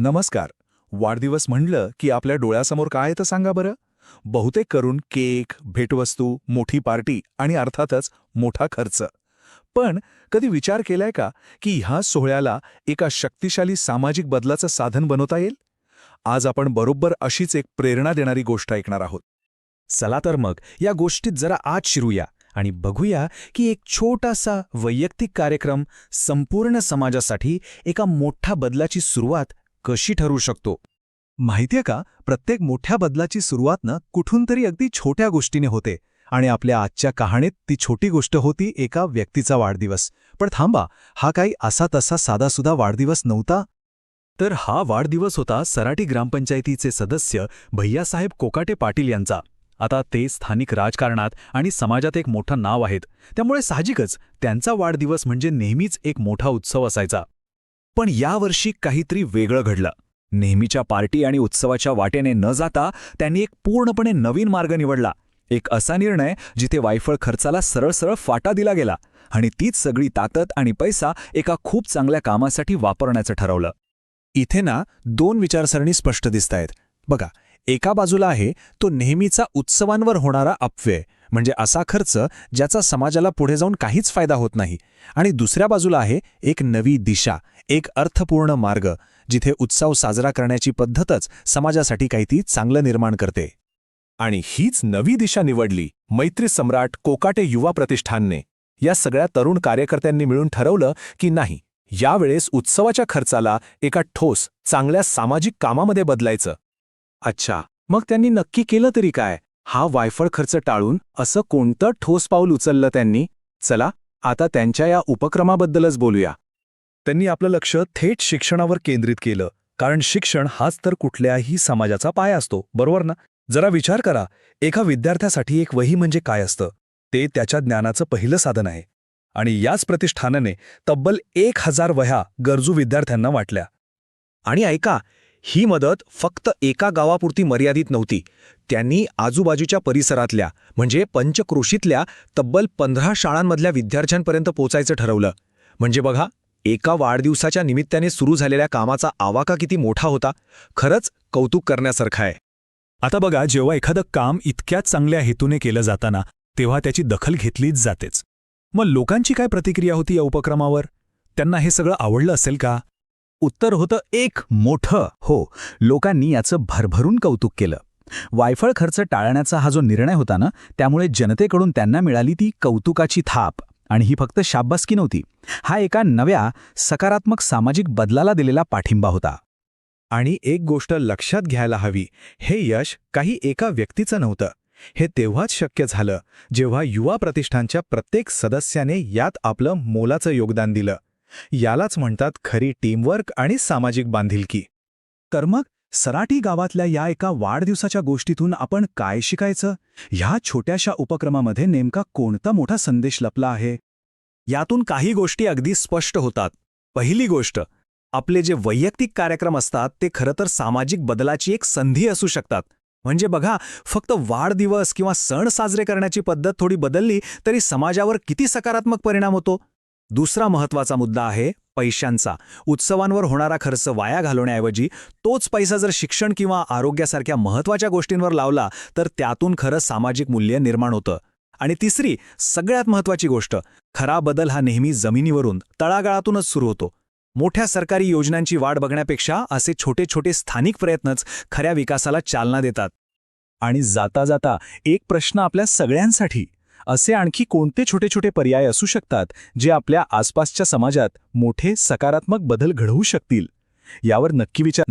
नमस्कार. वाढदिवस म्हणलं की आपल्या डोळ्यासमोर काय येतं सांगा बरं? बहुतेक करून केक भेटवस्तू मोठी पार्टी आणि अर्थातच मोठा खर्च. पण कधी विचार केलाय का की ह्या सोहळ्याला एका शक्तिशाली सामाजिक बदलाचं साधन बनवता येईल? आज आपण बरोबर अशीच एक प्रेरणा देणारी गोष्ट ऐकणार आहोत. चला तर मग या गोष्टीत जरा आत शिरूया आणि बघूया की एक छोटासा वैयक्तिक कार्यक्रम संपूर्ण समाजासाठी एका मोठ्या बदलाची सुरुवात कशी ठरू शकतो? माहितीये का प्रत्येक मोठ्या बदलाची सुरुवात ना कुठून तरी अगदी छोट्या गोष्टीने होते आणि आपल्या आजच्या कहाणीत ती छोटी गोष्ट होती एका व्यक्तीचा वाढदिवस. पण थांबा हा काही असा तसा साधासुधा वाढदिवस नव्हता? तर हा वाढदिवस होता सराटी ग्रामपंचायतीचे सदस्य भैयासाहेब कोकाटे पाटील यांचा. आता ते स्थानिक राजकारणात आणि समाजात एक मोठं नाव आहेत. त्यामुळे साहजिकच त्यांचा वाढदिवस म्हणजे नेहमीच एक मोठा उत्सव असायचा. पण यावर्षी काहीतरी वेगळं घडलं. नेहमीच्या पार्टी आणि उत्सवाच्या वाटेने न जाता त्यांनी एक पूर्णपणे नवीन मार्ग निवडला. एक असा निर्णय जिथे वायफळ खर्चाला सरळ सरळ फाटा दिला गेला आणि तीच सगळी ताकद आणि पैसा एका खूप चांगल्या कामासाठी वापरण्याचं ठरवलं. इथे ना दोन विचारसरणी स्पष्ट दिसतायत. बघा एका बाजूला आहे तो नेहमीचा उत्सवांवर होणारा अपव्यय. म्हणजे असा खर्च ज्याचा समाजाला पुढे जाऊन काहीच फायदा होत नाही. आणि दुसऱ्या बाजूला आहे एक नवी दिशा एक अर्थपूर्ण मार्ग जिथे उत्सव साजरा करण्याची पद्धतच समाजासाठी काहीतरी चांगलं निर्माण करते. आणि हीच नवी दिशा निवडली मैत्री सम्राट कोकाटे युवा प्रतिष्ठानने. या सगळ्या तरुण कार्यकर्त्यांनी मिळून ठरवलं की नाही यावेळेस उत्सवाच्या खर्चाला एका ठोस चांगल्या सामाजिक कामामध्ये बदलायचं. अच्छा मग त्यांनी नक्की केलं तरी काय? हा वायफळ खर्च टाळून असं कोणतं ठोस पाऊल उचललं त्यांनी? चला आता त्यांच्या या उपक्रमाबद्दलच बोलूया. त्यांनी आपलं लक्ष थेट शिक्षणावर केंद्रित केलं कारण शिक्षण हाच तर कुठल्याही समाजाचा पाय असतो बरोबर ना? जरा विचार करा एका विद्यार्थ्यासाठी एक वही म्हणजे काय असतं? ते त्याच्या ज्ञानाचं पहिलं साधन आहे. आणि याच प्रतिष्ठानाने तब्बल एक हजार वह्या गरजू विद्यार्थ्यांना वाटल्या. आणि ऐका ही मदत फक्त एका गावापुरती मर्यादित नव्हती. त्यांनी आजूबाजूच्या परिसरातल्या म्हणजे पंचक्रोशीतल्या तब्बल पंधरा शाळांमधल्या विद्यार्थ्यांपर्यंत पोचायचं ठरवलं. म्हणजे बघा एका वाढदिवसाच्या निमित्ताने सुरू झालेल्या कामाचा आवाका किती मोठा होता. खरंच कौतुक करण्यासारखा आहे. आता बघा जेव्हा एखादं काम इतक्याच चांगल्या हेतूने केलं जाताना तेव्हा त्याची दखल घेतलीच जातेच. मग लोकांची काय प्रतिक्रिया होती या उपक्रमावर? त्यांना हे सगळं आवडलं असेल का? उत्तर होतं एक मोठं. हो लोकांनी याचं भरभरून कौतुक केलं. वायफळ खर्च टाळण्याचा हा जो निर्णय होता ना त्यामुळे जनतेकडून त्यांना मिळाली ती कौतुकाची थाप. आणि ही फक्त शाब्बासकी नव्हती. हा एका नव्या सकारात्मक सामाजिक बदलाला दिलेला पाठिंबा होता. आणि एक गोष्ट लक्षात घ्यायला हवी हे यश काही एका व्यक्तीचं नव्हतं. हे तेव्हाच शक्य झालं जेव्हा युवा प्रतिष्ठानच्या प्रत्येक सदस्याने यात आपलं मोलाचं योगदान दिलं. यालाच म्हणतात खरी टीमवर्क आणि सामाजिक बांधिलकी. तर मग सराटी गावातल्या या एका वाढदिवसाच्या गोष्टीतून आपण काय शिकायचं? ह्या छोट्याशा उपक्रमामध्ये नेमका कोणता मोठा संदेश लपला आहे? यातून काही गोष्टी अगदी स्पष्ट होतात. पहिली गोष्ट आपले जे वैयक्तिक कार्यक्रम असतात ते खरं तर सामाजिक बदलाची एक संधी असू शकतात. म्हणजे बघा फक्त वाढदिवस किंवा सण साजरे करण्याची पद्धत थोडी बदलली तरी समाजावर किती सकारात्मक परिणाम होतो? दुसरा महत्त्वाचा मुद्दा आहे पैशांचा. उत्सवांवर होणारा खर्च वाया घालवण्याऐवजी तोच पैसा जर शिक्षण किंवा आरोग्यासारख्या महत्त्वाच्या गोष्टींवर लावला तर त्यातून खरं सामाजिक मूल्य निर्माण होतं. आणि तिसरी सगळ्यात महत्वाची गोष्ट खरा बदल हा नेहमी जमिनीवरून तळागाळातूनच सुरू होतो. मोठ्या सरकारी योजनांची वाट बघण्यापेक्षा असे छोटे छोटे स्थानिक प्रयत्नच खऱ्या विकासाला चालना देतात. आणि जाता जाता एक प्रश्न आपल्या सगळ्यांसाठी. असे आणखी कोणते छोटे छोटे पर्याय असू शकतात जे आपल्या आसपासच्या समाजात मोठे सकारात्मक बदल घडवू शकतील? यावर नक्की विचार